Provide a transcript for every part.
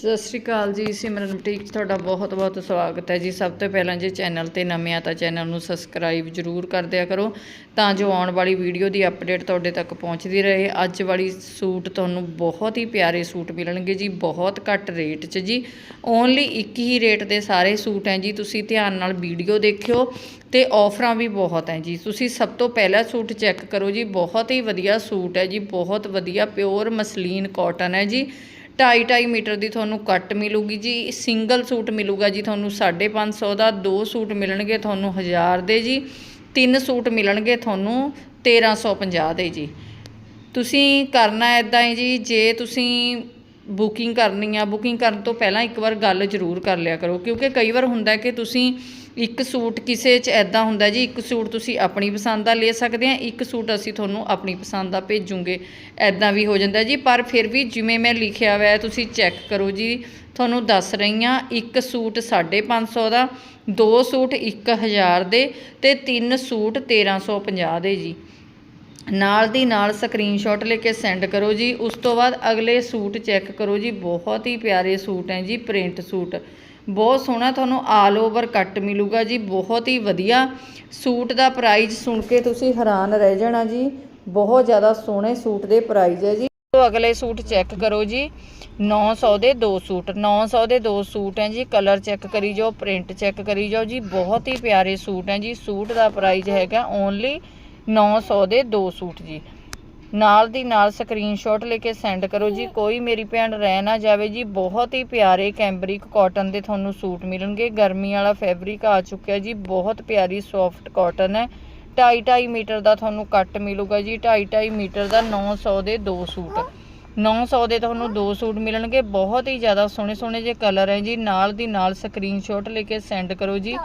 ਸਤਿ ਸ਼੍ਰੀ ਅਕਾਲ ਜੀ, ਸਿਮਰਨ ਬੁਟੀਕ 'ਚ ਤੁਹਾਡਾ ਬਹੁਤ ਬਹੁਤ ਸਵਾਗਤ ਹੈ ਜੀ। ਸਭ ਤੋਂ ਪਹਿਲਾਂ ਜੇ ਚੈਨਲ ਤੇ ਨਵੇਂ ਆ ਤਾਂ ਚੈਨਲ ਨੂੰ ਸਬਸਕ੍ਰਾਈਬ ਜਰੂਰ ਕਰ ਦਿਆ ਕਰੋ ਤਾਂ ਜੋ ਆਉਣ ਵਾਲੀ ਵੀਡੀਓ ਦੀ ਅਪਡੇਟ ਤੁਹਾਡੇ ਤੱਕ ਪਹੁੰਚਦੀ ਰਹੇ। ਅੱਜ ਵਾਲੀ ਸੂਟ ਤੁਹਾਨੂੰ ਬਹੁਤ ਹੀ ਪਿਆਰੇ ਸੂਟ ਮਿਲਣਗੇ ਜੀ, ਬਹੁਤ ਘੱਟ ਰੇਟ 'ਚ ਜੀ। ਓਨਲੀ ਇੱਕ ਹੀ ਰੇਟ ਦੇ ਸਾਰੇ ਸੂਟ ਹੈ ਜੀ, ਤੁਸੀਂ ਧਿਆਨ ਨਾਲ ਵੀਡੀਓ ਦੇਖਿਓ ਤੇ ਆਫਰਾਂ ਵੀ ਬਹੁਤ ਹੈ ਜੀ। ਤੁਸੀਂ ਸਭ ਤੋਂ ਪਹਿਲਾ ਸੂਟ ਚੈੱਕ ਕਰੋ ਜੀ, ਬਹੁਤ ਹੀ ਵਧੀਆ ਸੂਟ ਹੈ ਜੀ, ਬਹੁਤ ਵਧੀਆ ਪਿਓਰ ਮਸਲੀਨ ਕਾਟਨ ਹੈ ਜੀ। ਢਾਈ ਢਾਈ ਮੀਟਰ ਦੀ ਤੁਹਾਨੂੰ ਕੱਟ ਮਿਲੂਗੀ ਜੀ, ਸਿੰਗਲ ਸੂਟ ਮਿਲੂਗਾ ਜੀ ਤੁਹਾਨੂੰ 550 ਦਾ, ਦੋ ਸੂਟ ਮਿਲਣਗੇ ਤੁਹਾਨੂੰ 1000 ਦੇ ਜੀ, ਤਿੰਨ ਸੂਟ ਮਿਲਣਗੇ ਤੁਹਾਨੂੰ 1350 ਦੇ ਜੀ। ਤੁਸੀਂ ਕਰਨਾ ਇਦਾਂ ਹੈ ਜੀ, ਜੇ ਤੁਸੀਂ ਬੁਕਿੰਗ ਕਰਨੀ ਆ, ਬੁਕਿੰਗ ਕਰਨ ਤੋਂ ਪਹਿਲਾਂ ਇੱਕ ਵਾਰ ਗੱਲ ਜ਼ਰੂਰ ਕਰ ਲਿਆ ਕਰੋ, ਕਿਉਂਕਿ ਕਈ ਵਾਰ ਹੁੰਦਾ ਕਿ ਤੁਸੀਂ ਇੱਕ ਸੂਟ ਕਿਸੇ 'ਚ ਐਦਾਂ ਹੁੰਦਾ ਜੀ, ਇੱਕ ਸੂਟ ਤੁਸੀਂ ਆਪਣੀ ਪਸੰਦ ਦਾ ਲੈ ਸਕਦੇ ਆ, ਇੱਕ ਸੂਟ ਅਸੀਂ ਤੁਹਾਨੂੰ ਆਪਣੀ ਪਸੰਦ ਦਾ ਭੇਜੂਗੇ ਐਦਾਂ ਵੀ ਹੋ ਜਾਂਦਾ ਜੀ। ਪਰ ਫਿਰ ਵੀ ਜਿਵੇਂ ਮੈਂ ਲਿਖਿਆ ਹੋਇਆ, ਤੁਸੀਂ ਚੈੱਕ ਕਰੋ ਜੀ, ਤੁਹਾਨੂੰ ਦੱਸ ਰਹੀ ਆ, ਇੱਕ ਸੂਟ 550 ਦਾ, ਦੋ ਸੂਟ 1000 ਦੇ ਤੇ ਤਿੰਨ ਸੂਟ 1350 ਦੇ ਜੀ। ਨਾਲ ਦੀ ਨਾਲ ਸਕਰੀਨਸ਼ਾਟ ਲੈ ਕੇ ਸੈਂਡ ਕਰੋ ਜੀ। ਉਸ ਤੋਂ ਬਾਅਦ ਅਗਲੇ ਸੂਟ ਚੈੱਕ ਕਰੋ ਜੀ। ਬਹੁਤ ਹੀ ਪਿਆਰੇ ਸੂਟ ਹੈ ਜੀ ਪ੍ਰਿੰਟ ਸੂਟ। ਬਹੁਤ ਸੋਹਣਾ ਤੁਹਾਨੂੰ ਆਲ ਓਵਰ ਕੱਟ ਮਿਲੂਗਾ ਜੀ, ਬਹੁਤ ਹੀ ਵਧੀਆ। ਸੂਟ ਦਾ ਪ੍ਰਾਈਜ਼ ਸੁਣ ਕੇ ਤੁਸੀਂ ਹੈਰਾਨ ਰਹਿ ਜਾਣਾ ਜੀ, ਬਹੁਤ ਜ਼ਿਆਦਾ ਸੋਹਣੇ ਸੂਟ ਦੇ ਪ੍ਰਾਈਜ਼ ਹੈ ਜੀ। ਤੋਂ ਅਗਲੇ ਸੂਟ ਚੈੱਕ ਕਰੋ ਜੀ 900 ਦੇ ਦੋ ਸੂਟ 900 ਦੇ ਦੋ ਸੂਟ ਹੈ ਜੀ ਕਲਰ ਚੈੱਕ ਕਰੀ ਜਾਓ ਪ੍ਰਿੰਟ ਚੈੱਕ ਕਰੀ ਜਾਓ ਜੀ, ਬਹੁਤ ਹੀ ਪਿਆਰੇ ਸੂਟ ਹੈ ਜੀ, ਸੂਟ ਦਾ ਪ੍ਰਾਈਜ਼ ਹੈਗਾ ਓਨਲੀ 900 ਦੇ ਦੋ ਸੂਟ ਜੀ। ਨਾਲ ਦੀ ਨਾਲ ਸਕਰੀਨਸ਼ਾਟ ਲੈ ਕੇ ਸੈਂਡ ਕਰੋ ਜੀ। ਕੋਈ ਮੇਰੀ ਭੈਣ ਰਹਿ ਨਾ ਜਾਵੇ ਜੀ। ਬਹੁਤ ਹੀ ਪਿਆਰੇ ਕੈਂਬਰਿਕ ਕਾਟਨ ਦੇ ਤੁਹਾਨੂੰ ਸੂਟ ਮਿਲਣਗੇ। ਗਰਮੀ ਵਾਲਾ ਫੈਬਰਿਕ ਆ ਚੁੱਕਿਆ ਜੀ। ਬਹੁਤ ਪਿਆਰੀ ਸੌਫਟ ਕਾਟਨ ਹੈ। 2.5 ਮੀਟਰ ਦਾ ਤੁਹਾਨੂੰ ਕੱਟ ਮਿਲੂਗਾ ਜੀ। 2.5 ਮੀਟਰ ਦਾ 900 ਦੇ ਦੋ ਸੂਟ। 900 ਦੇ ਤੁਹਾਨੂੰ ਦੋ ਸੂਟ ਮਿਲਣਗੇ। ਬਹੁਤ ਹੀ ਜ਼ਿਆਦਾ ਸੋਹਣੇ ਸੋਹਣੇ ਜੇ ਕਲਰ ਹੈ ਜੀ। ਨਾਲ ਦੀ ਨਾਲ ਸਕਰੀਨਸ਼ਾਟ ਲੈ ਕੇ ਸੈਂਡ ਕਰੋ ਜੀ।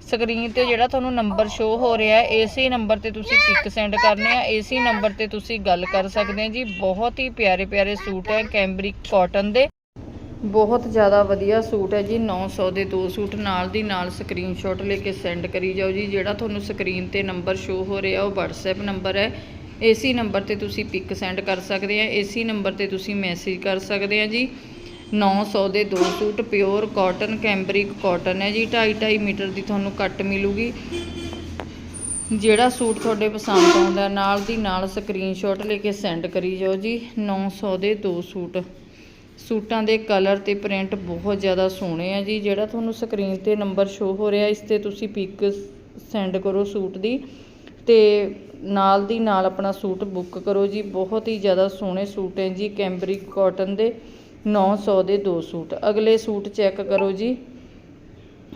ਸਕਰੀਨ ਤੇ ਜਿਹੜਾ ਤੁਹਾਨੂੰ ਨੰਬਰ ਸ਼ੋ ਹੋ ਰਿਹਾ ਹੈ, ਇਸੇ ਨੰਬਰ ਤੇ ਤੁਸੀਂ ਪਿਕ ਸੈਂਡ ਕਰਨੇ ਆ, ਇਸੇ ਨੰਬਰ ਤੇ ਤੁਸੀਂ ਗੱਲ ਕਰ ਸਕਦੇ ਆ ਜੀ। ਬਹੁਤ ਹੀ ਪਿਆਰੇ ਪਿਆਰੇ ਸੂਟ ਹੈ ਕੈਂਬਰਿਕ ਕਾਟਨ ਦੇ। ਬਹੁਤ ਜ਼ਿਆਦਾ ਵਧੀਆ ਸੂਟ ਹੈ ਜੀ 900 ਦੇ ਦੋ ਸੂਟ ਨਾਲ ਦੀ ਨਾਲ ਸਕਰੀਨਸ਼ਾਟ ਲੈ ਕੇ ਸੈਂਡ ਕਰੀ ਜਾਓ ਜੀ। ਜਿਹੜਾ ਤੁਹਾਨੂੰ ਸਕਰੀਨ ਤੇ ਨੰਬਰ ਸ਼ੋ ਹੋ ਰਿਹਾ, ਉਹ WhatsApp ਨੰਬਰ ਹੈ। ਇਸੇ ਨੰਬਰ ਤੇ ਤੁਸੀਂ ਪਿਕ ਸੈਂਡ ਕਰ ਸਕਦੇ ਆ, ਇਸੇ ਨੰਬਰ ਤੇ ਤੁਸੀਂ ਮੈਸੇਜ ਕਰ ਸਕਦੇ ਆ ਜੀ। 900 ਦੇ ਦੋ suit pure cotton, cambric cotton ਹੈ ਜੀ। 2.5 ਮੀਟਰ ਦੀ ਤੁਹਾਨੂੰ ਕੱਟ ਮਿਲੂਗੀ। ਜਿਹੜਾ ਸੂਟ ਤੁਹਾਡੇ ਪਸੰਦ ਆਉਂਦਾ, ਨਾਲ ਦੀ ਨਾਲ ਸਕਰੀਨਸ਼ਾਟ ਲੈ ਕੇ ਸੈਂਡ ਕਰੀ ਜਾਓ ਜੀ। 900 ਦੇ ਦੋ ਸੂਟ। ਸੂਟਾਂ ਦੇ ਕਲਰ ਤੇ ਪ੍ਰਿੰਟ ਬਹੁਤ ਜ਼ਿਆਦਾ ਸੋਹਣੇ ਆ ਜੀ। ਜਿਹੜਾ ਤੁਹਾਨੂੰ ਸਕਰੀਨ ਤੇ ਨੰਬਰ ਸ਼ੋ ਹੋ ਰਿਹਾ, ਇਸ ਤੇ ਤੁਸੀਂ ਪਿਕ ਸੈਂਡ ਕਰੋ ਸੂਟ ਦੀ। ਤੇ ਨਾਲ ਦੀ ਨਾਲ ਆਪਣਾ ਸੂਟ ਬੁੱਕ ਕਰੋ ਜੀ। ਬਹੁਤ ਹੀ ਜ਼ਿਆਦਾ ਸੋਹਣੇ ਸੂਟ ਹੈ ਜੀ, ਕੈਂਬਰਿਕ ਕਾਟਨ ਦੇ। 900 ਦੇ ਦੋ ਸੂਟ। ਅਗਲੇ ਸੂਟ ਚੈੱਕ ਕਰੋ ਜੀ।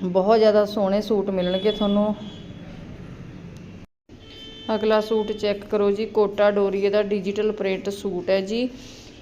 ਬਹੁਤ ਜ਼ਿਆਦਾ ਸੋਹਣੇ ਸੂਟ ਮਿਲਣਗੇ ਤੁਹਾਨੂੰ। ਅਗਲਾ ਸੂਟ ਚੈੱਕ ਕਰੋ ਜੀ। ਕੋਟਾ ਡੋਰੀਏ ਦਾ ਡਿਜੀਟਲ ਪ੍ਰਿੰਟ ਸੂਟ ਹੈ ਜੀ।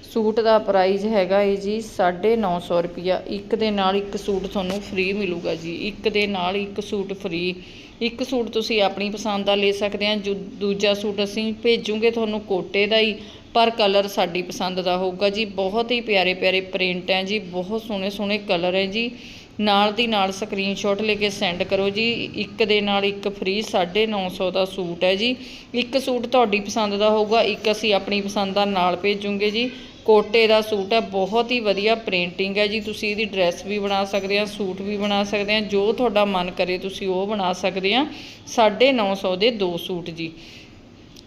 ਸੂਟ ਦਾ ਪ੍ਰਾਈਸ ਹੈਗਾ ਹੈ ਜੀ 950 ਰੁਪਿਆ ਇੱਕ ਦੇ ਨਾਲ ਇੱਕ ਸੂਟ ਤੁਹਾਨੂੰ ਫ੍ਰੀ ਮਿਲੂਗਾ ਜੀ। ਇੱਕ ਦੇ ਨਾਲ ਇੱਕ ਸੂਟ ਫ੍ਰੀ। ਇੱਕ ਸੂਟ ਤੁਸੀਂ ਆਪਣੀ ਪਸੰਦ ਦਾ ਲੈ ਸਕਦੇ ਆ ਜੋ ਦੂਜਾ ਸੂਟ ਅਸੀਂ ਭੇਜੂਗੇ ਤੁਹਾਨੂੰ ਕੋਟੇ ਦਾ ਹੀ। ਪਰ ਕਲਰ ਸਾਡੀ ਪਸੰਦ ਦਾ ਹੋਊਗਾ ਜੀ। ਬਹੁਤ ਹੀ ਪਿਆਰੇ ਪਿਆਰੇ ਪ੍ਰਿੰਟ ਹੈ ਜੀ। ਬਹੁਤ ਸੋਹਣੇ ਸੋਹਣੇ ਕਲਰ ਹੈ ਜੀ। ਨਾਲ ਦੀ ਨਾਲ ਸਕਰੀਨਸ਼ਾਟ ਲੈ ਕੇ ਸੈਂਡ ਕਰੋ ਜੀ। ਇੱਕ ਦੇ ਨਾਲ ਇੱਕ ਫ੍ਰੀ 950 ਦਾ ਸੂਟ ਹੈ ਜੀ। ਇੱਕ ਸੂਟ ਤੁਹਾਡੀ ਪਸੰਦ ਦਾ ਹੋਊਗਾ। ਇੱਕ ਅਸੀਂ ਆਪਣੀ ਪਸੰਦ ਦਾ ਨਾਲ ਭੇਜੂਗੇ ਜੀ। ਕੋਟੇ ਦਾ ਸੂਟ ਹੈ। ਬਹੁਤ ਹੀ ਵਧੀਆ ਪ੍ਰਿੰਟਿੰਗ ਹੈ ਜੀ। ਤੁਸੀਂ ਇਹਦੀ ਡਰੈਸ ਵੀ ਬਣਾ ਸਕਦੇ ਆ ਸੂਟ ਵੀ ਬਣਾ ਸਕਦੇ ਆ ਜੋ ਤੁਹਾਡਾ ਮਨ ਕਰੇ ਤੁਸੀਂ ਉਹ ਬਣਾ ਸਕਦੇ ਆ 950 ਦੇ ਦੋ ਸੂਟ ਜੀ।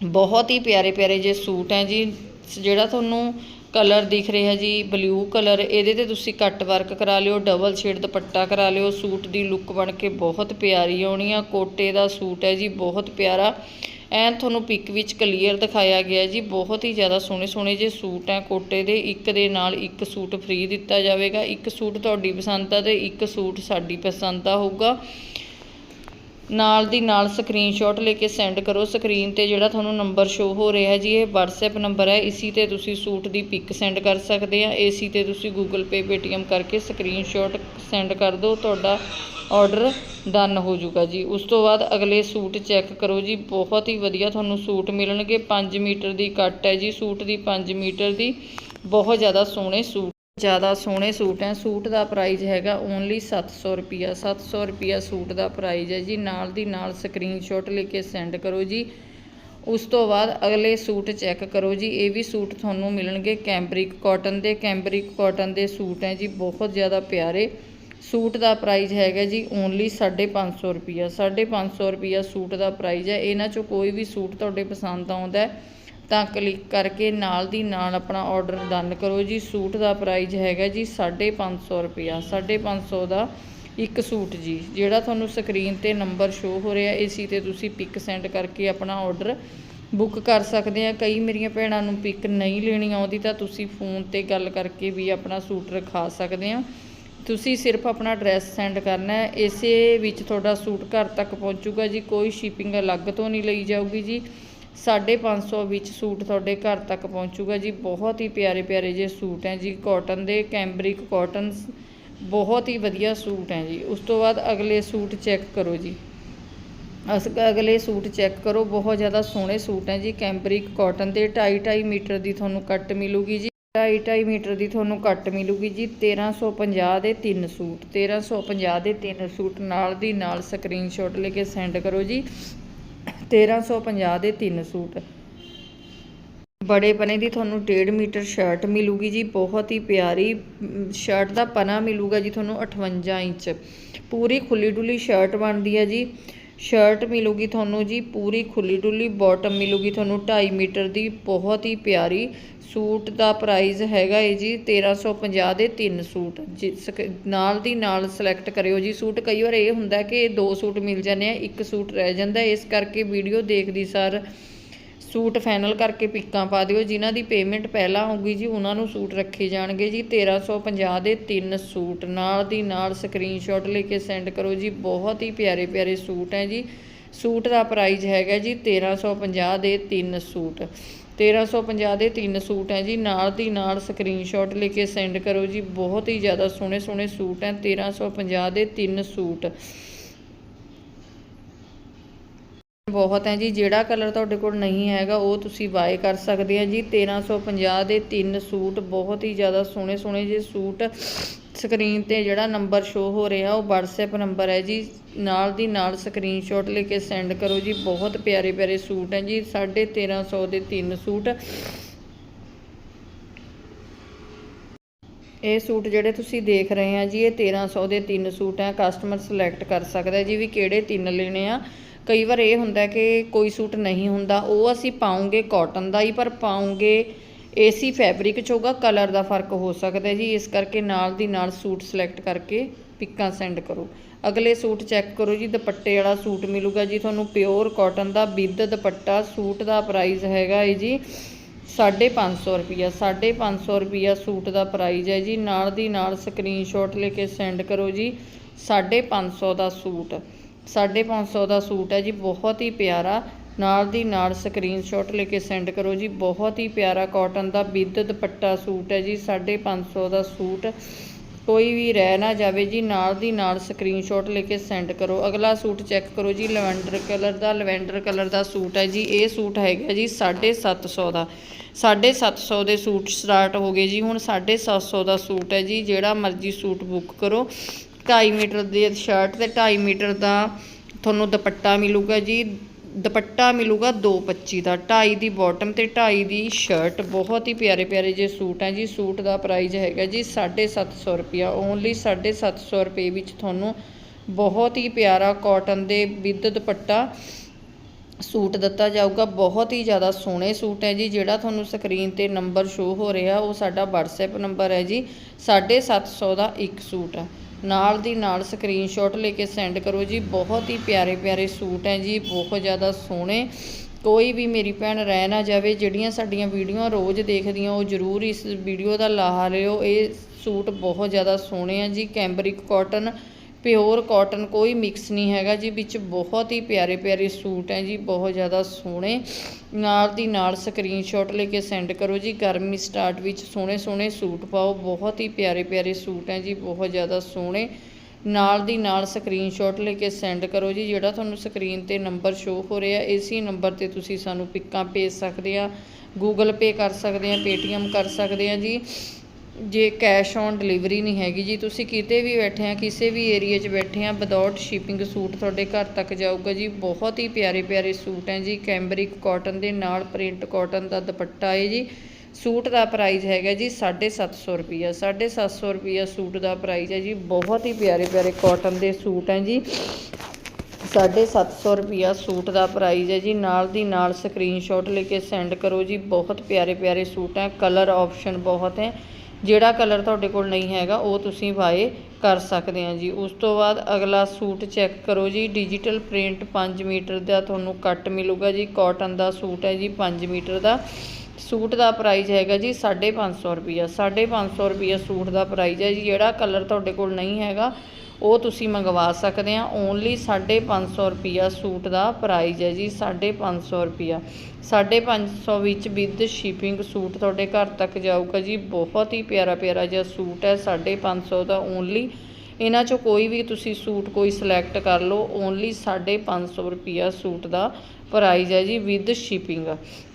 ਬਹੁਤ ਹੀ ਪਿਆਰੇ ਪਿਆਰੇ ਜੇ ਸੂਟ ਹੈ ਜੀ, ਜਿਹੜਾ ਤੁਹਾਨੂੰ ਕਲਰ ਦਿਖ ਰਿਹਾ ਜੀ ਬਲੂ ਕਲਰ ਇਹਦੇ ਤੇ ਤੁਸੀਂ ਕੱਟ ਵਰਕ ਕਰਾ ਲਿਓ ਡਬਲ ਸ਼ੇਡ ਦੁਪੱਟਾ ਕਰਾ ਲਿਓ, ਸੂਟ ਦੀ ਲੁੱਕ ਬਣ ਕੇ ਬਹੁਤ ਪਿਆਰੀ ਆਉਣੀ ਆ, ਕੋਟੇ ਦਾ ਸੂਟ ਹੈ ਜੀ, ਬਹੁਤ ਪਿਆਰਾ। ਐਨ ਤੁਹਾਨੂੰ ਪਿਕ ਵਿੱਚ ਕਲੀਅਰ ਦਿਖਾਇਆ ਗਿਆ ਜੀ, ਬਹੁਤ ਹੀ ਜ਼ਿਆਦਾ ਸੋਹਣੇ ਸੋਹਣੇ ਜੇ ਸੂਟ ਹੈ, ਕੋਟੇ ਦੇ, ਇੱਕ ਦੇ ਨਾਲ ਇੱਕ ਸੂਟ ਫ੍ਰੀ ਦਿੱਤਾ ਜਾਵੇਗਾ, ਇੱਕ ਸੂਟ ਤੁਹਾਡੀ ਪਸੰਦ ਦਾ ਤੇ ਇੱਕ ਸੂਟ ਸਾਡੀ ਪਸੰਦ ਦਾ ਹੋਊਗਾ। ਨਾਲ ਦੀ ਨਾਲ ਸਕਰੀਨਸ਼ਾਟ ਲੈ ਕੇ ਸੈਂਡ ਕਰੋ। ਸਕਰੀਨ ਤੇ ਜਿਹੜਾ ਤੁਹਾਨੂੰ ਨੰਬਰ ਸ਼ੋ ਹੋ ਰਿਹਾ ਜੀ, ਇਹ WhatsApp ਨੰਬਰ ਹੈ। ਇਸੀ ਤੇ ਤੁਸੀਂ ਸੂਟ ਦੀ ਪਿਕ ਸੈਂਡ ਕਰ ਸਕਦੇ ਆ। ਏਸੀ ਤੇ ਤੁਸੀਂ Google Pay, Paytm ਕਰਕੇ ਸਕਰੀਨਸ਼ਾਟ ਸੈਂਡ ਕਰ ਦਿਓ। ਤੁਹਾਡਾ ਆਰਡਰ ਡਨ ਹੋ ਜਾਊਗਾ ਜੀ। ਉਸ ਤੋਂ ਬਾਅਦ ਅਗਲੇ ਸੂਟ ਚੈੱਕ ਕਰੋ ਜੀ। ਬਹੁਤ ਹੀ ਵਧੀਆ ਤੁਹਾਨੂੰ ਸੂਟ ਮਿਲਣਗੇ। 5 ਮੀਟਰ ਦੀ ਕੱਟ ਹੈ ਜੀ। ਸੂਟ ਦੀ 5 ਮੀਟਰ ਦੀ ਬਹੁਤ ਜ਼ਿਆਦਾ ਸੋਹਣੇ ਸੂਟ ਜ਼ਿਆਦਾ ਸੋਹਣੇ ਸੂਟ ਹੈ। ਸੂਟ ਦਾ ਪ੍ਰਾਈਸ ਹੈਗਾ ਓਨਲੀ 700 ਰੁਪਿਆ 700 ਰੁਪਿਆ ਸੂਟ ਦਾ ਪ੍ਰਾਈਸ ਹੈ ਜੀ। ਨਾਲ ਦੀ ਨਾਲ ਸਕਰੀਨਸ਼ਾਟ ਲੈ ਕੇ ਸੈਂਡ ਕਰੋ ਜੀ। ਉਸ ਤੋਂ ਬਾਅਦ ਅਗਲੇ ਸੂਟ ਚੈੱਕ ਕਰੋ ਜੀ। ਇਹ ਵੀ ਸੂਟ ਤੁਹਾਨੂੰ ਮਿਲਣਗੇ ਕੈਂਬਰਿਕ ਕਾਟਨ ਦੇ। ਕੈਂਬਰਿਕ ਕਾਟਨ ਦੇ ਸੂਟ ਹੈ ਜੀ। ਬਹੁਤ ਜ਼ਿਆਦਾ ਪਿਆਰੇ। ਸੂਟ ਦਾ ਪ੍ਰਾਈਸ ਹੈਗਾ ਜੀ ਓਨਲੀ 550 ਰੁਪਿਆ 550 ਰੁਪਿਆ ਸੂਟ ਦਾ ਪ੍ਰਾਈਸ ਹੈ। ਇਹਨਾਂ ਚੋਂ ਕੋਈ ਵੀ ਸੂਟ ਤੁਹਾਡੇ ਪਸੰਦ ਆਉਂਦਾ ਹੈ ਤਾਂ ਕਲਿੱਕ ਕਰਕੇ ਨਾਲ ਦੀ ਨਾਲ ਆਪਣਾ ਆਰਡਰ ਡਨ ਕਰੋ ਜੀ। ਸੂਟ ਦਾ ਪ੍ਰਾਈਜ਼ ਹੈਗਾ ਜੀ 550 ਰੁਪਿਆ 550 ਦਾ ਇੱਕ ਸੂਟ ਜੀ, ਜਿਹੜਾ ਤੁਹਾਨੂੰ ਸਕਰੀਨ ਤੇ ਨੰਬਰ ਸ਼ੋ ਹੋ ਰਿਹਾ। ਇਸੀ ਤੇ ਤੁਸੀਂ ਪਿਕ ਸੈਂਡ ਕਰਕੇ ਆਪਣਾ ਆਰਡਰ ਬੁੱਕ ਕਰ ਸਕਦੇ ਆ। ਕਈ ਮੇਰੀਆਂ ਭੈਣਾਂ ਨੂੰ ਪਿਕ ਨਹੀਂ ਲੈਣੀ ਆਉਂਦੀ ਤਾਂ ਤੁਸੀਂ ਫੋਨ ਤੇ ਗੱਲ ਕਰਕੇ ਵੀ ਆਪਣਾ ਸੂਟ ਰਖਾ ਸਕਦੇ ਆ। ਤੁਸੀਂ ਸਿਰਫ ਆਪਣਾ ਐਡਰੈਸ ਸੈਂਡ ਕਰਨਾ ਹੈ। ਇਸੇ ਵਿੱਚ ਤੁਹਾਡਾ ਸੂਟ ਘਰ ਤੱਕ ਪਹੁੰਚੂਗਾ ਜੀ। ਕੋਈ ਸ਼ਿਪਿੰਗ ਅਲੱਗ ਤੋਂ ਨਹੀਂ ਲਈ ਜਾਊਗੀ ਜੀ। 550 ਵਿੱਚ ਸੂਟ ਤੁਹਾਡੇ ਘਰ ਤੱਕ ਪਹੁੰਚੂਗਾ ਜੀ। ਬਹੁਤ ਹੀ ਪਿਆਰੇ ਪਿਆਰੇ ਜੇ ਸੂਟ ਹੈ ਜੀ। ਕਾਟਨ ਦੇ, ਕੈਂਬਰਿਕ ਕਾਟਨ ਬਹੁਤ ਹੀ ਵਧੀਆ ਸੂਟ ਹੈ ਜੀ। ਉਸ ਤੋਂ ਬਾਅਦ ਅਗਲੇ ਸੂਟ ਚੈੱਕ ਕਰੋ ਜੀ। ਅਸ, ਅਗਲੇ ਸੂਟ ਚੈੱਕ ਕਰੋ। ਬਹੁਤ ਜ਼ਿਆਦਾ ਸੋਹਣੇ ਸੂਟ ਹੈ ਜੀ। ਕੈਂਬਰਿਕ ਕਾਟਨ ਦੇ 2.5 2.5 ਮੀਟਰ ਦੀ ਤੁਹਾਨੂੰ ਕੱਟ ਮਿਲੂਗੀ ਜੀ। 2.5 2.5 ਮੀਟਰ ਦੀ ਤੁਹਾਨੂੰ ਕੱਟ ਮਿਲੂਗੀ ਜੀ। 1350 ਦੇ ਤਿੰਨ ਸੂਟ 1350 ਦੇ ਤਿੰਨ ਸੂਟ ਨਾਲ ਦੀ ਨਾਲ ਸਕਰੀਨਸ਼ਾਟ ਲੈ ਕੇ ਸੈਂਡ ਕਰੋ ਜੀ। 1350 ਦੇ ਤਿੰਨ ਸੂਟ। ਬੜੇ ਪਨੇ ਦੀ ਤੁਹਾਨੂੰ 1.5 ਮੀਟਰ ਸ਼ਰਟ ਮਿਲੂਗੀ ਜੀ, ਬਹੁਤ ਹੀ ਪਿਆਰੀ ਸ਼ਰਟ ਦਾ ਪਨਾ ਮਿਲੂਗਾ ਜੀ ਤੁਹਾਨੂੰ 58 ਇੰਚ। ਪੂਰੀ ਖੁੱਲੀ ਡੁੱਲੀ ਸ਼ਰਟ ਬਣਦੀ ਹੈ ਜੀ। ਸ਼ਰਟ ਮਿਲੂਗੀ ਤੁਹਾਨੂੰ ਜੀ, ਪੂਰੀ ਖੁੱਲੀ ਡੁੱਲੀ ਬਾਟਮ ਮਿਲੂਗੀ ਤੁਹਾਨੂੰ 2.5 ਮੀਟਰ ਦੀ, ਬਹੁਤ ਹੀ ਪਿਆਰੀ ਸੂਟ ਦਾ ਪ੍ਰਾਈਸ ਹੈਗਾ ਹੈ ਜੀ 1350 ਦੇ ਤਿੰਨ ਸੂਟ। ਜਿਸ ਨਾਲ ਦੀ ਨਾਲ ਸਿਲੈਕਟ ਕਰਿਓ ਜੀ ਸੂਟ। ਕਈ ਵਾਰ ਇਹ ਹੁੰਦਾ ਕਿ ਦੋ ਸੂਟ ਮਿਲ ਜਾਂਦੇ ਆ, ਇੱਕ ਸੂਟ ਰਹਿ ਜਾਂਦਾ, ਇਸ ਕਰਕੇ ਵੀਡੀਓ ਦੇਖਦੀ ਸਾਰ ਸੂਟ ਫਾਈਨਲ ਕਰਕੇ ਪਿੱਕਾਂ ਪਾ ਦਿਓ, ਜਿਨ੍ਹਾਂ ਦੀ ਪੇਮੈਂਟ ਪਹਿਲਾਂ ਹੋਊਗੀ ਜੀ, ਉਹਨਾਂ ਨੂੰ ਸੂਟ ਰੱਖੇ ਜਾਣਗੇ ਜੀ। 1350 ਦੇ ਤਿੰਨ ਸੂਟ, ਨਾਲ ਦੀ ਨਾਲ ਸਕਰੀਨਸ਼ਾਟ ਲੈ ਕੇ ਸੈਂਡ ਕਰੋ ਜੀ। ਬਹੁਤ ਹੀ ਪਿਆਰੇ ਪਿਆਰੇ ਸੂਟ ਹੈ ਜੀ। ਸੂਟ ਦਾ ਪ੍ਰਾਈਸ ਹੈਗਾ ਜੀ 1350 ਦੇ ਤਿੰਨ ਸੂਟ। 1350 ਦੇ ਤਿੰਨ ਸੂਟ ਹੈ ਜੀ। ਨਾਲ ਦੀ ਨਾਲ ਸਕਰੀਨਸ਼ਾਟ ਲੈ ਕੇ ਸੈਂਡ ਕਰੋ ਜੀ। ਬਹੁਤ ਹੀ ਜ਼ਿਆਦਾ ਸੋਹਣੇ ਸੋਹਣੇ ਸੂਟ ਹੈ। 1350 ਦੇ ਤਿੰਨ ਸੂਟ। ਬਹੁਤ ਹੈ ਜੀ, ਜਿਹੜਾ ਕਲਰ ਤੁਹਾਡੇ ਕੋਲ ਨਹੀਂ ਹੈਗਾ, ਉਹ ਤੁਸੀਂ ਬਾਏ ਕਰ ਸਕਦੇ ਆ ਜੀ। 1350 ਦੇ ਤਿੰਨ ਸੂਟ ਬਹੁਤ ਹੀ ਜ਼ਿਆਦਾ ਸੋਹਣੇ ਸੋਹਣੇ ਜੇ ਸੂਟ। ਸਕਰੀਨ ਤੇ ਜਿਹੜਾ ਨੰਬਰ ਸ਼ੋ ਹੋ ਰਿਹਾ, ਉਹ WhatsApp ਨੰਬਰ ਹੈ ਜੀ। ਨਾਲ ਦੀ ਨਾਲ ਸਕਰੀਨਸ਼ਾਟ ਲੈ ਕੇ ਸੈਂਡ ਕਰੋ ਜੀ। ਬਹੁਤ ਪਿਆਰੇ ਪਿਆਰੇ ਸੂਟ ਹੈ ਜੀ 1350 ਦੇ ਤਿੰਨ ਸੂਟ। ਇਹ ਸੂਟ ਜਿਹੜੇ ਤੁਸੀਂ ਦੇਖ ਰਹੇ ਆ ਜੀ, ਇਹ 1300 ਦੇ ਤਿੰਨ ਸੂਟ ਹੈ। ਕਸਟਮਰ ਸਿਲੈਕਟ ਕਰ ਸਕਦਾ ਜੀ ਵੀ ਕਿਹੜੇ ਤਿੰਨ ਲੈਣੇ ਆ। ਕਈ ਵਾਰ ਇਹ ਹੁੰਦਾ ਕਿ ਕੋਈ ਸੂਟ ਨਹੀਂ ਹੁੰਦਾ, ਉਹ ਅਸੀਂ ਪਾਉਂਗੇ ਕਾਟਨ ਦਾ ਹੀ, ਪਰ ਪਾਉਂਗੇ ਏਸੀ ਫੈਬਰਿਕ ਚ ਹੋਗਾ ਕਲਰ ਦਾ ਫ਼ਰਕ ਹੋ ਸਕਦਾ ਜੀ, ਇਸ ਕਰਕੇ ਨਾਲ ਦੀ ਨਾਲ ਸੂਟ ਸਿਲੈਕਟ ਕਰਕੇ ਪਿੱਕਾਂ ਸੈਂਡ ਕਰੋ। ਅਗਲੇ ਸੂਟ ਚੈੱਕ ਕਰੋ ਜੀ, ਦੁਪੱਟੇ ਵਾਲਾ ਸੂਟ ਮਿਲੂਗਾ ਜੀ, ਤੁਹਾਨੂੰ ਪਿਓਰ ਕਾਟਨ ਦਾ ਵਿਦ ਦੁਪੱਟਾ, ਸੂਟ ਦਾ ਪ੍ਰਾਈਸ ਹੈਗਾ ਹੈ ਜੀ 550 ਰੁਪਿਆ 550 ਰੁਪਿਆ ਸੂਟ ਦਾ ਪ੍ਰਾਈਸ ਹੈ ਜੀ, ਨਾਲ ਦੀ ਨਾਲ ਸਕਰੀਨਸ਼ਾਟ ਲੈ ਕੇ ਸੈਂਡ ਕਰੋ ਜੀ 550 ਦਾ ਸੂਟ। 550 ਦਾ ਸੂਟ ਹੈ ਜੀ, ਬਹੁਤ ਹੀ ਪਿਆਰਾ। ਨਾਲ ਦੀ ਨਾਲ ਸਕਰੀਨਸ਼ਾਟ ਲੈ ਕੇ ਸੈਂਡ ਕਰੋ ਜੀ, ਬਹੁਤ ਹੀ ਪਿਆਰਾ ਕਾਟਨ ਦਾ ਵਿਦ ਦੁਪੱਟਾ ਸੂਟ ਹੈ ਜੀ 550 ਦਾ ਸੂਟ। ਕੋਈ ਵੀ ਰਹਿ ਨਾ ਜਾਵੇ ਜੀ, ਨਾਲ ਦੀ ਨਾਲ ਸਕਰੀਨਸ਼ਾਟ ਲੈ ਕੇ ਸੈਂਡ ਕਰੋ। ਅਗਲਾ ਸੂਟ ਚੈੱਕ ਕਰੋ ਜੀ, ਲਵੈਂਡਰ ਕਲਰ ਦਾ, ਲਵੈਂਡਰ ਕਲਰ ਦਾ ਸੂਟ ਹੈ ਜੀ, ਇਹ ਸੂਟ ਹੈਗਾ ਜੀ 750 ਦਾ। 750 ਦੇ ਸੂਟ ਸਟਾਰਟ ਹੋ ਗਏ ਜੀ, ਹੁਣ 750 ਦਾ ਸੂਟ ਹੈ ਜੀ, ਜਿਹੜਾ ਮਰਜ਼ੀ ਸੂਟ ਬੁੱਕ ਕਰੋ। 2.5 ਮੀਟਰ ਦੀ ਸ਼ਰਟ ਤੇ 2.5 ਮੀਟਰ ਦਾ ਤੁਹਾਨੂੰ ਦੁਪੱਟਾ ਮਿਲੂਗਾ ਜੀ। ਦੁਪੱਟਾ ਮਿਲੂਗਾ 225 ਦਾ। 2.5 ਦੀ ਬਾਟਮ ਤੇ 2.5 ਦੀ ਸ਼ਰਟ ਬਹੁਤ ਹੀ ਪਿਆਰੇ ਪਿਆਰੇ ਜੇ ਸੂਟ ਹੈ ਜੀ। ਸੂਟ ਦਾ ਪ੍ਰਾਈਸ ਹੈਗਾ ਜੀ 750 ਰੁਪਿਆ ਓਨਲੀ 750 ਰੁਪਏ ਵਿੱਚ ਤੁਹਾਨੂੰ ਬਹੁਤ ਹੀ ਪਿਆਰਾ ਕਾਟਨ ਦੇ ਵਿਦ ਦੁਪੱਟਾ ਸੂਟ ਦਿੱਤਾ ਜਾਊਗਾ। ਬਹੁਤ ਹੀ ਜ਼ਿਆਦਾ ਸੋਹਣੇ ਸੂਟ ਹੈ ਜੀ। ਜਿਹੜਾ ਤੁਹਾਨੂੰ ਸਕਰੀਨ ਤੇ ਨੰਬਰ ਸ਼ੋ ਹੋ ਰਿਹਾ, ਉਹ ਸਾਡਾ WhatsApp ਨੰਬਰ ਹੈ ਜੀ। 750 ਦਾ ਇੱਕ ਸੂਟ ਹੈ। ਨਾਲ ਦੀ ਨਾਲ ਸਕਰੀਨਸ਼ਾਟ ਲੈ ਕੇ ਸੈਂਡ ਕਰੋ ਜੀ। ਬਹੁਤ ਹੀ ਪਿਆਰੇ ਪਿਆਰੇ ਸੂਟ ਹੈ ਜੀ। ਬਹੁਤ ਜ਼ਿਆਦਾ ਸੋਹਣੇ। ਕੋਈ ਵੀ ਮੇਰੀ ਭੈਣ ਰਹਿ ਨਾ ਜਾਵੇ, ਜਿਹੜੀਆਂ ਸਾਡੀਆਂ ਵੀਡੀਓ ਰੋਜ਼ ਦੇਖਦੀਆਂ, ਉਹ ਜ਼ਰੂਰ ਇਸ ਵੀਡੀਓ ਦਾ ਲਾਹਾ ਲਿਓ। ਇਹ ਸੂਟ ਬਹੁਤ ਜ਼ਿਆਦਾ ਸੋਹਣੇ ਆ ਜੀ। ਕੈਂਬਰਿਕ ਕਾਟਨ ਪਿਓਰ ਕਾਟਨ ਕੋਈ ਮਿਕਸ ਨਹੀਂ ਹੈਗਾ ਜੀ, ਵਿੱਚ ਬਹੁਤ ਹੀ ਪਿਆਰੇ ਪਿਆਰੇ ਸੂਟ ਹੈ ਜੀ, ਬਹੁਤ ਜ਼ਿਆਦਾ ਸੋਹਣੇ। ਨਾਲ ਦੀ ਨਾਲ ਸਕਰੀਨਸ਼ਾਟ ਲੈ ਕੇ ਸੈਂਡ ਕਰੋ ਜੀ, ਗਰਮੀ ਸਟਾਰਟ ਵਿੱਚ ਸੋਹਣੇ ਸੋਹਣੇ ਸੂਟ ਪਾਓ, ਬਹੁਤ ਹੀ ਪਿਆਰੇ ਪਿਆਰੇ ਸੂਟ ਹੈ ਜੀ, ਬਹੁਤ ਜ਼ਿਆਦਾ ਸੋਹਣੇ। ਨਾਲ ਦੀ ਨਾਲ ਸਕਰੀਨਸ਼ਾਟ ਲੈ ਕੇ ਸੈਂਡ ਕਰੋ ਜੀ, ਜਿਹੜਾ ਤੁਹਾਨੂੰ ਸਕਰੀਨ ਤੇ ਨੰਬਰ ਸ਼ੋ ਹੋ ਰਿਹਾ, ਇਸੇ ਨੰਬਰ ਤੇ ਤੁਸੀਂ ਸਾਨੂੰ ਪਿੱਕਾਂ ਭੇਜ ਸਕਦੇ ਆ ਗੂਗਲ ਪੇ ਕਰ ਸਕਦੇ ਆ ਪੇਟੀਐਮ ਕਰ ਸਕਦੇ ਆ ਜੀ। ਜੇ ਕੈਸ਼ ਔਨ ਡਿਲੀਵਰੀ ਨਹੀਂ ਹੈਗੀ ਜੀ, ਤੁਸੀਂ ਕਿਤੇ ਵੀ ਬੈਠੇ ਆ, ਕਿਸੇ ਵੀ ਏਰੀਆ 'ਚ ਬੈਠੇ ਆ ਵਿਦਆਊਟ ਸ਼ਿਪਿੰਗ ਸੂਟ ਤੁਹਾਡੇ ਘਰ ਤੱਕ ਜਾਊਗਾ ਜੀ। ਬਹੁਤ ਹੀ ਪਿਆਰੇ ਪਿਆਰੇ ਸੂਟ ਹੈ ਜੀ ਕੈਂਬਰਿਕ ਕਾਟਨ ਦੇ ਨਾਲ ਪ੍ਰਿੰਟ ਕਾਟਨ ਦਾ ਦੁਪੱਟਾ ਹੈ ਜੀ। ਸੂਟ ਦਾ ਪ੍ਰਾਈਸ ਹੈਗਾ ਜੀ 750 ਰੁਪਿਆ 750 ਰੁਪਿਆ ਸੂਟ ਦਾ ਪ੍ਰਾਈਸ ਹੈ ਜੀ। ਬਹੁਤ ਹੀ ਪਿਆਰੇ ਪਿਆਰੇ ਕਾਟਨ ਦੇ ਸੂਟ ਹੈ ਜੀ। 750 ਰੁਪਿਆ ਸੂਟ ਦਾ ਪ੍ਰਾਈਸ ਹੈ ਜੀ। ਨਾਲ ਦੀ ਨਾਲ ਸਕਰੀਨਸ਼ਾਟ ਲੈ ਕੇ ਸੈਂਡ ਕਰੋ ਜੀ। ਬਹੁਤ ਪਿਆਰੇ ਪਿਆਰੇ ਸੂਟ ਹੈ ਕਲਰ ਆਪਸ਼ਨ ਬਹੁਤ ਹੈ ਜਿਹੜਾ ਕਲਰ ਤੁਹਾਡੇ ਕੋਲ ਨਹੀਂ ਹੈਗਾ, ਉਹ ਤੁਸੀਂ ਬਾਏ ਕਰ ਸਕਦੇ ਆ ਜੀ। ਉਸ ਤੋਂ ਬਾਅਦ ਅਗਲਾ ਸੂਟ ਚੈੱਕ ਕਰੋ ਜੀ। ਡਿਜੀਟਲ ਪ੍ਰਿੰਟ 5 ਮੀਟਰ ਦਾ ਤੁਹਾਨੂੰ ਕੱਟ ਮਿਲੂਗਾ ਜੀ। ਕਾਟਨ ਦਾ ਸੂਟ ਹੈ ਜੀ 5 ਮੀਟਰ ਦਾ। ਸੂਟ ਦਾ ਪ੍ਰਾਈਸ ਹੈਗਾ ਜੀ 550 ਰੁਪਿਆ 550 ਰੁਪਿਆ ਸੂਟ ਦਾ ਪ੍ਰਾਈਸ ਹੈ ਜੀ, ਜਿਹੜਾ ਕਲਰ ਤੁਹਾਡੇ ਕੋਲ ਨਹੀਂ ਹੈਗਾ, ਉਹ ਤੁਸੀਂ ਮੰਗਵਾ ਸਕਦੇ ਆ। ਓਨਲੀ 550 ਰੁਪਿਆ ਸੂਟ ਦਾ ਪ੍ਰਾਈਸ ਹੈ ਜੀ 550 ਰੁਪਿਆ 550 ਵਿੱਚ ਵਿਦ ਸ਼ਿਪਿੰਗ ਸੂਟ ਤੁਹਾਡੇ ਘਰ ਤੱਕ ਜਾਊਗਾ ਜੀ। ਬਹੁਤ ਹੀ ਪਿਆਰਾ ਪਿਆਰਾ ਜਿਹਾ ਸੂਟ ਹੈ 550 ਦਾ ਓਨਲੀ ਇਹਨਾਂ ਚੋਂ ਕੋਈ ਵੀ ਤੁਸੀਂ ਸੂਟ ਕੋਈ ਸਿਲੈਕਟ ਕਰ ਲਓ ਓਨਲੀ 550 ਰੁਪਿਆ ਸੂਟ ਦਾ ਪ੍ਰਾਈਸ ਹੈ ਜੀ ਵਿਦ ਸ਼ਿਪਿੰਗ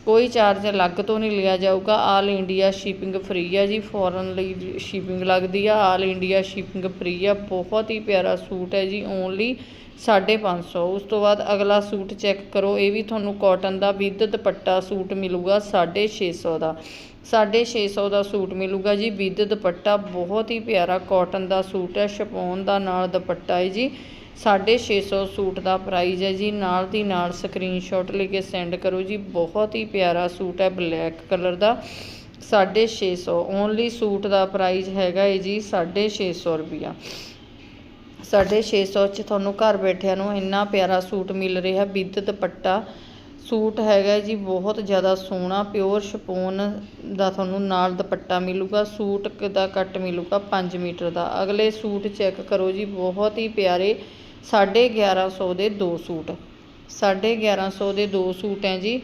ਕੋਈ ਚਾਰਜ ਅਲੱਗ ਤੋਂ ਨਹੀਂ ਲਿਆ ਜਾਊਗਾ। ਆਲ ਇੰਡੀਆ ਸ਼ਿਪਿੰਗ ਫ੍ਰੀ ਆ ਜੀ। ਫੋਰਨ ਲਈ ਸ਼ਿਪਿੰਗ ਲੱਗਦੀ ਆ। ਆਲ ਇੰਡੀਆ ਸ਼ਿਪਿੰਗ ਫ੍ਰੀ ਆ। ਬਹੁਤ ਹੀ ਪਿਆਰਾ ਸੂਟ ਹੈ ਜੀ। ਓਨਲੀ 550 ਉਸ ਤੋਂ ਬਾਅਦ ਅਗਲਾ ਸੂਟ ਚੈੱਕ ਕਰੋ। ਇਹ ਵੀ ਤੁਹਾਨੂੰ ਕਾਟਨ ਦਾ ਵਿਦ ਦੁਪੱਟਾ ਸੂਟ ਮਿਲੂਗਾ 650 ਦਾ। 650 ਦਾ ਸੂਟ ਮਿਲੂਗਾ ਜੀ। ਵਿਦ ਦੁਪੱਟਾ ਬਹੁਤ ਹੀ ਪਿਆਰਾ ਕਾਟਨ ਦਾ ਸੂਟ ਹੈ। ਸ਼ਪੋਨ ਦਾ ਨਾਲ ਦੁਪੱਟਾ ਹੈ ਜੀ। 650 ਸੂਟ ਦਾ ਪ੍ਰਾਈਜ਼ ਹੈ ਜੀ। ਨਾਲ ਦੀ ਨਾਲ ਸਕਰੀਨਸ਼ਾਟ ਲੈ ਕੇ ਸੈਂਡ ਕਰੋ ਜੀ। ਬਹੁਤ ਹੀ ਪਿਆਰਾ ਸੂਟ ਹੈ ਬਲੈਕ ਕਲਰ ਦਾ। 650 ਓਨਲੀ ਸੂਟ ਦਾ ਪ੍ਰਾਈਜ਼ ਹੈਗਾ ਹੈ ਜੀ 650 ਰੁਪਿਆ 650 ਚ ਤੁਹਾਨੂੰ ਘਰ ਬੈਠਿਆਂ ਨੂੰ ਇੰਨਾ ਪਿਆਰਾ ਸੂਟ ਮਿਲ ਰਿਹਾ। ਵਿਦ ਦੁਪੱਟਾ ਸੂਟ ਹੈਗਾ ਜੀ। ਬਹੁਤ ਜ਼ਿਆਦਾ ਸੋਹਣਾ ਪਿਓਰ ਸ਼ਪੋਨ ਦਾ ਤੁਹਾਨੂੰ ਨਾਲ ਦੁਪੱਟਾ ਮਿਲੂਗਾ। ਸੂਟ ਦਾ ਕੱਟ ਮਿਲੂਗਾ 5 ਮੀਟਰ ਦਾ। ਅਗਲੇ ਸੂਟ ਚੈੱਕ ਕਰੋ ਜੀ। ਬਹੁਤ ਹੀ ਪਿਆਰੇ 1150 ਦੇ ਦੋ ਸੂਟ। 1150 ਦੇ ਦੋ ਸੂਟ ਹੈ ਜੀ।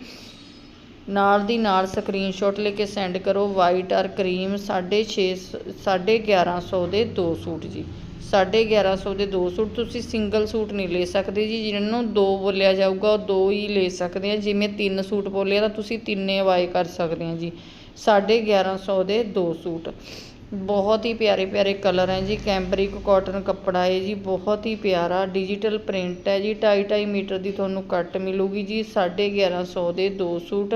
ਨਾਲ ਦੀ ਨਾਲ ਸਕਰੀਨਸ਼ਾਟ ਲੈ ਕੇ ਸੈਂਡ ਕਰੋ। ਵਾਈਟ ਔਰ ਕਰੀਮ 6.5 1150 ਦੇ ਦੋ ਸੂਟ ਜੀ। 1150 ਦੇ ਦੋ ਸੂਟ ਤੁਸੀਂ ਸਿੰਗਲ ਸੂਟ ਨਹੀਂ ਲੈ ਸਕਦੇ ਜੀ। ਜਿਹਨਾਂ ਨੂੰ ਦੋ ਬੋਲਿਆ ਜਾਊਗਾ, ਉਹ ਦੋ ਹੀ ਲੈ ਸਕਦੇ ਆ। ਜਿਵੇਂ ਤਿੰਨ ਸੂਟ ਬੋਲਿਆ ਤਾਂ ਤੁਸੀਂ ਤਿੰਨੇ ਬਾਏ ਕਰ ਸਕਦੇ ਆ ਜੀ। 1150 ਦੇ ਦੋ ਸੂਟ। ਬਹੁਤ ਹੀ ਪਿਆਰੇ ਪਿਆਰੇ ਕਲਰ ਹੈ ਜੀ। ਕੈਂਬਰਿਕ ਕੋਟਨ ਕੱਪੜਾ ਹੈ ਜੀ, ਬਹੁਤ ਹੀ ਪਿਆਰਾ। ਡਿਜੀਟਲ ਪ੍ਰਿੰਟ ਹੈ ਜੀ 2.5 ਮੀਟਰ ਦੀ ਤੁਹਾਨੂੰ ਕੱਟ ਮਿਲੂਗੀ ਜੀ 1150 ਦੇ ਦੋ ਸੂਟ।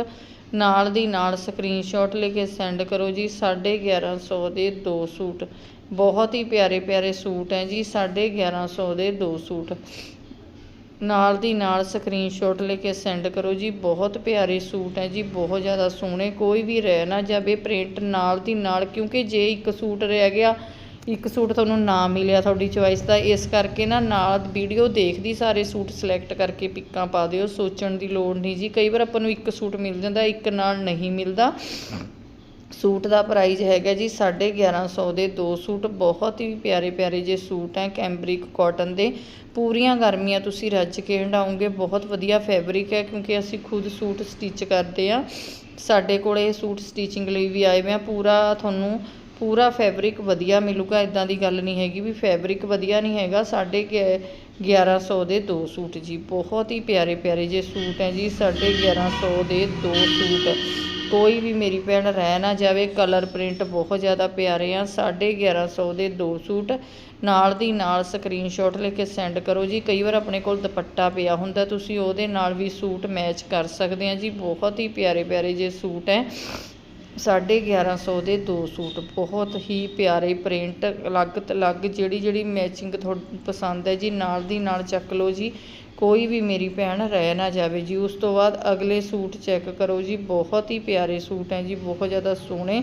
ਨਾਲ ਦੀ ਨਾਲ ਸਕਰੀਨਸ਼ਾਟ ਲੈ ਕੇ ਸੈਂਡ ਕਰੋ ਜੀ 1150 ਦੇ ਦੋ ਸੂਟ। ਬਹੁਤ ਹੀ ਪਿਆਰੇ ਪਿਆਰੇ ਸੂਟ ਹੈ ਜੀ 1150 ਦੇ ਦੋ ਸੂਟ। ਨਾਲ ਦੀ ਨਾਲ ਸਕਰੀਨਸ਼ਾਟ ਲੈ ਕੇ ਸੈਂਡ ਕਰੋ ਜੀ। ਬਹੁਤ ਪਿਆਰੇ ਸੂਟ ਹੈ ਜੀ, ਬਹੁਤ ਜ਼ਿਆਦਾ ਸੋਹਣੇ। ਕੋਈ ਵੀ ਰਹਿ ਨਾ ਜਾਵੇ ਪ੍ਰਿੰਟ ਨਾਲ ਦੀ ਨਾਲ, ਕਿਉਂਕਿ ਜੇ ਇੱਕ ਸੂਟ ਰਹਿ ਗਿਆ, ਇੱਕ ਸੂਟ ਤੁਹਾਨੂੰ ਨਾ ਮਿਲਿਆ ਤੁਹਾਡੀ ਚੁਆਇਸ ਦਾ, ਇਸ ਕਰਕੇ ਨਾ ਨਾਲ ਵੀਡੀਓ ਦੇਖਦੀ, ਸਾਰੇ ਸੂਟ ਸਿਲੈਕਟ ਕਰਕੇ ਪਿੱਕਾਂ ਪਾ ਦਿਓ। ਸੋਚਣ ਦੀ ਲੋੜ ਨਹੀਂ ਜੀ। ਕਈ ਵਾਰ ਆਪਾਂ ਨੂੰ ਇੱਕ ਸੂਟ ਮਿਲ ਜਾਂਦਾ, ਇੱਕ ਨਾਲ ਨਹੀਂ ਮਿਲਦਾ। ਸੂਟ ਦਾ ਪ੍ਰਾਈਸ ਹੈਗਾ ਜੀ 1150 ਦੇ ਦੋ ਸੂਟ, ਬਹੁਤ ਹੀ ਪਿਆਰੇ ਪਿਆਰੇ ਜੇ ਸੂਟ ਹੈ ਕੈਂਬਰਿਕ ਕਾਟਨ ਦੇ। ਪੂਰੀਆਂ ਗਰਮੀਆਂ ਤੁਸੀਂ ਰੱਜ ਕੇ ਹੰਡਾਉਂਗੇ ਬਹੁਤ ਵਧੀਆ ਫੈਬਰਿਕ ਹੈ ਕਿਉਂਕਿ ਅਸੀਂ ਖੁਦ ਸੂਟ ਸਟਿਚ ਕਰਦੇ ਆ ਸਾਡੇ ਕੋਲ ਇਹ ਸੂਟ ਸਟਿਚਿੰਗ ਲਈ ਵੀ ਆਏ ਹੋਏ ਆ, ਪੂਰਾ ਤੁਹਾਨੂੰ ਪੂਰਾ ਫੈਬਰਿਕ ਵਧੀਆ ਮਿਲੂਗਾ ਇਦਾਂ ਦੀ ਗੱਲ ਨਹੀਂ ਹੈਗੀ ਵੀ ਫੈਬਰਿਕ ਵਧੀਆ ਨਹੀਂ ਹੈਗਾ ਸਾਡੇ 1100 ਦੇ ਦੋ ਸੂਟ ਜੀ, ਬਹੁਤ ਹੀ ਪਿਆਰੇ ਪਿਆਰੇ ਜੇ ਸੂਟ ਹੈ ਜੀ 1150 ਦੇ ਦੋ ਸੂਟ। ਕੋਈ ਵੀ ਮੇਰੀ ਭੈਣ ਰਹਿ ਨਾ ਜਾਵੇ ਕਲਰ ਪ੍ਰਿੰਟ ਬਹੁਤ ਜ਼ਿਆਦਾ ਪਿਆਰੇ ਆ 1150 ਦੇ ਦੋ ਸੂਟ, ਨਾਲ ਦੀ ਨਾਲ ਸਕਰੀਨਸ਼ਾਟ ਲੈ ਕੇ ਸੈਂਡ ਕਰੋ ਜੀ। ਕਈ ਵਾਰ ਆਪਣੇ ਕੋਲ ਦੁਪੱਟਾ ਪਿਆ ਹੁੰਦਾ, ਤੁਸੀਂ ਉਹਦੇ ਨਾਲ ਵੀ ਸੂਟ ਮੈਚ ਕਰ ਸਕਦੇ ਆ ਜੀ। ਬਹੁਤ ਹੀ ਪਿਆਰੇ ਪਿਆਰੇ ਜੇ ਸੂਟ ਹੈ 1150 ਦੇ ਦੋ ਸੂਟ, ਬਹੁਤ ਹੀ ਪਿਆਰੇ ਪ੍ਰਿੰਟ ਅਲੱਗ ਅਲੱਗ ਜਿਹੜੀ ਜਿਹੜੀ ਮੈਚਿੰਗ ਤੁਹਾਨੂੰ ਪਸੰਦ ਹੈ ਜੀ, ਨਾਲ ਦੀ ਨਾਲ ਚੱਕ ਲਓ ਜੀ। ਕੋਈ ਵੀ ਮੇਰੀ ਭੈਣ ਰਹਿ ਨਾ ਜਾਵੇ ਜੀ, ਉਸ ਤੋਂ ਬਾਅਦ ਅਗਲੇ ਸੂਟ ਚੈੱਕ ਕਰੋ ਜੀ, ਬਹੁਤ ਹੀ ਪਿਆਰੇ ਸੂਟ ਹੈ ਜੀ, ਬਹੁਤ ਜ਼ਿਆਦਾ ਸੋਹਣੇ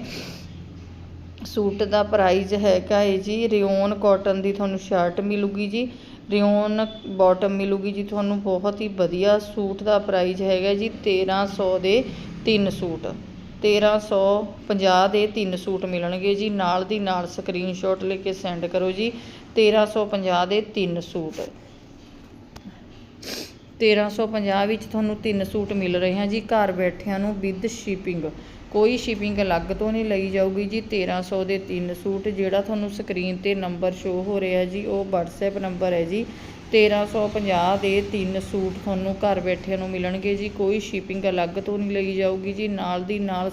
ਸੂਟ ਦਾ ਪ੍ਰਾਈਸ ਹੈਗਾ ਹੈ ਜੀ, ਰਿਓਨ ਕਾਟਨ ਦੀ ਤੁਹਾਨੂੰ ਸ਼ਰਟ ਮਿਲੂਗੀ ਜੀ, ਰਿਓਨ ਬਾਟਮ ਮਿਲੂਗੀ ਜੀ, ਤੁਹਾਨੂੰ ਬਹੁਤ ਹੀ ਵਧੀਆ ਸੂਟ ਦਾ ਪ੍ਰਾਈਸ ਹੈਗਾ ਜੀ 1300 ਦੇ ਤਿੰਨ ਸੂਟ 1350 ਦੇ ਤਿੰਨ ਸੂਟ ਮਿਲਣਗੇ ਜੀ, ਨਾਲ ਦੀ ਨਾਲ ਸਕਰੀਨਸ਼ਾਟ ਲੈ ਕੇ ਸੈਂਡ ਕਰੋ ਜੀ 1350 ਦੇ ਤਿੰਨ ਸੂਟ। 1350 ਵਿੱਚ ਤੁਹਾਨੂੰ ਤਿੰਨ ਸੂਟ ਮਿਲ ਰਹੇ ਹਨ ਜੀ। ਘਰ ਬੈਠਿਆਂ ਨੂੰ ਵਿਦ ਸ਼ਿਪਿੰਗ। ਕੋਈ ਸ਼ਿਪਿੰਗ ਅਲੱਗ ਤੋਂ ਨਹੀਂ ਲਈ ਜਾਊਗੀ ਜੀ। 1300 ਦੇ ਤਿੰਨ ਸੂਟ ਜਿਹੜਾ ਤੁਹਾਨੂੰ ਸਕਰੀਨ ਤੇ ਨੰਬਰ ਸ਼ੋ ਹੋ ਰਿਹਾ ਜੀ, ਉਹ WhatsApp ਨੰਬਰ ਹੈ ਜੀ। 1350 ਦੇ ਤਿੰਨ ਸੂਟ ਤੁਹਾਨੂੰ ਘਰ ਬੈਠਿਆਂ ਨੂੰ ਮਿਲਣਗੇ ਜੀ। ਕੋਈ ਸ਼ਿਪਿੰਗ ਅਲੱਗ ਤੋਂ ਨਹੀਂ ਲਈ ਜਾਊਗੀ ਜੀ। ਨਾਲ ਦੀ ਨਾਲ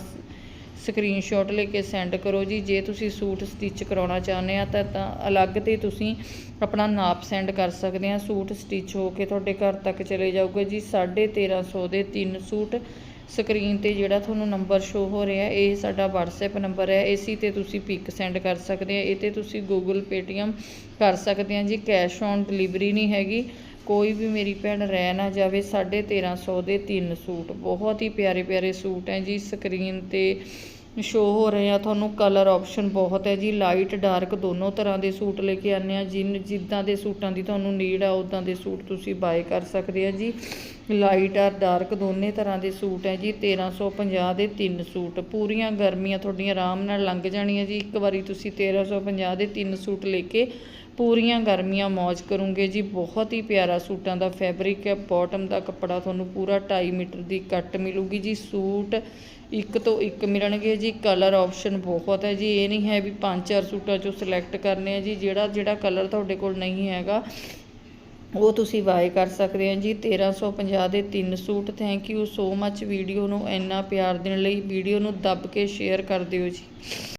ਸਕਰੀਨਸ਼ਾਟ ਲੈ ਕੇ ਸੈਂਡ ਕਰੋ ਜੀ। ਜੇ ਤੁਸੀਂ ਸੂਟ ਸਟਿਚ ਕਰਾਉਣਾ ਚਾਹੁੰਦੇ ਆ ਤਾਂ ਤਾਂ ਅਲੱਗ ਤੇ ਤੁਸੀਂ ਆਪਣਾ ਨਾਪ ਸੈਂਡ ਕਰ ਸਕਦੇ ਆ। ਸੂਟ ਸਟਿਚ ਹੋ ਕੇ ਤੁਹਾਡੇ ਘਰ ਤੱਕ ਚਲੇ ਜਾਊਗਾ ਜੀ। 1350 ਦੇ ਤਿੰਨ ਸੂਟ ਸਕਰੀਨ ਤੇ ਜਿਹੜਾ ਤੁਹਾਨੂੰ ਨੰਬਰ ਸ਼ੋ ਹੋ ਰਿਹਾ, ਇਹ ਸਾਡਾ WhatsApp ਨੰਬਰ ਹੈ। ਇਸੀ ਤੇ ਤੁਸੀਂ ਪਿਕ ਸੈਂਡ ਕਰ ਸਕਦੇ ਆ। ਇਹ ਤੇ ਤੁਸੀਂ Google Paytm ਕਰ ਸਕਦੇ ਆ ਜੀ। ਕੈਸ਼ ਔਨ ਡਿਲੀਵਰੀ ਨਹੀਂ ਹੈਗੀ। ਕੋਈ ਵੀ ਮੇਰੀ ਭੈਣ ਰਹਿ ਨਾ ਜਾਵੇ 1350 ਦੇ ਤਿੰਨ ਸੂਟ। ਬਹੁਤ ਹੀ ਪਿਆਰੇ ਪਿਆਰੇ ਸੂਟ ਹੈ ਜੀ, ਸਕਰੀਨ ਤੇ ਸ਼ੋ ਹੋ ਰਹੇ ਆ। ਤੁਹਾਨੂੰ ਕਲਰ ਆਪਸ਼ਨ ਬਹੁਤ ਹੈ ਜੀ ਲਾਈਟ ਡਾਰਕ ਦੋਨੋਂ ਤਰ੍ਹਾਂ ਦੇ ਸੂਟ ਲੈ ਕੇ ਆਨੇ ਆ। ਜਿਨ, ਜਿੱਦਾਂ ਦੇ ਸੂਟਾਂ ਦੀ ਤੁਹਾਨੂੰ ਨੀਡ ਆ ਉਦਾਂ ਦੇ ਸੂਟ ਤੁਸੀਂ ਬਾਏ ਕਰ ਸਕਦੇ ਆ ਜੀ। ਲਾਈਟ ਆ ਡਾਰਕ ਦੋਨੇ ਤਰ੍ਹਾਂ ਦੇ ਸੂਟ ਹੈ ਜੀ 1350 ਦੇ ਤਿੰਨ ਸੂਟ। ਪੂਰੀਆਂ ਗਰਮੀਆਂ ਤੁਹਾਡੀਆਂ ਆਰਾਮ ਨਾਲ ਲੰਘ ਜਾਣੀਆਂ ਜੀ। ਇੱਕ ਵਾਰੀ ਤੁਸੀਂ 1350 ਦੇ ਤਿੰਨ ਸੂਟ ਲੈ ਕੇ ਪੂਰੀਆਂ ਗਰਮੀਆਂ ਮौज ਕਰੂੰਗੇ ਜੀ। ਬਹੁਤ ਹੀ ਪਿਆਰਾ ਸੂਟਾਂ ਦਾ ਫੈਬਰਿਕ ਹੈ। ਬਾਟਮ ਦਾ ਕੱਪੜਾ ਤੁਹਾਨੂੰ ਪੂਰਾ 2.5 ਮੀਟਰ ਦੀ ਕੱਟ ਮਿਲੂਗੀ ਜੀ। ਸੂਟ ਇੱਕ ਤੋਂ ਇੱਕ ਮਿਲਣਗੇ ਜੀ। ਕਲਰ ਆਪਸ਼ਨ ਬਹੁਤ ਹੈ ਜੀ। ਇਹ ਨਹੀਂ ਹੈ ਵੀ ਪੰਜ ਚਾਰ ਸੂਟਾਂ ਚੋਂ ਸਿਲੈਕਟ ਕਰਨੇ ਆ ਜੀ। ਜਿਹੜਾ ਜਿਹੜਾ ਕਲਰ ਤੁਹਾਡੇ ਕੋਲ ਨਹੀਂ ਹੈਗਾ, ਉਹ ਤੁਸੀਂ ਬਾਏ ਕਰ ਸਕਦੇ ਹੋ ਜੀ। 1350 ਦੇ ਤਿੰਨ suit. Thank you so much video ਨੂੰ ਇੰਨਾ ਪਿਆਰ ਦੇਣ ਲਈ ਵੀਡੀਓ ਨੂੰ ਦੱਬ ਕੇ ਸ਼ੇਅਰ ਕਰ ਦਿਓ ਜੀ।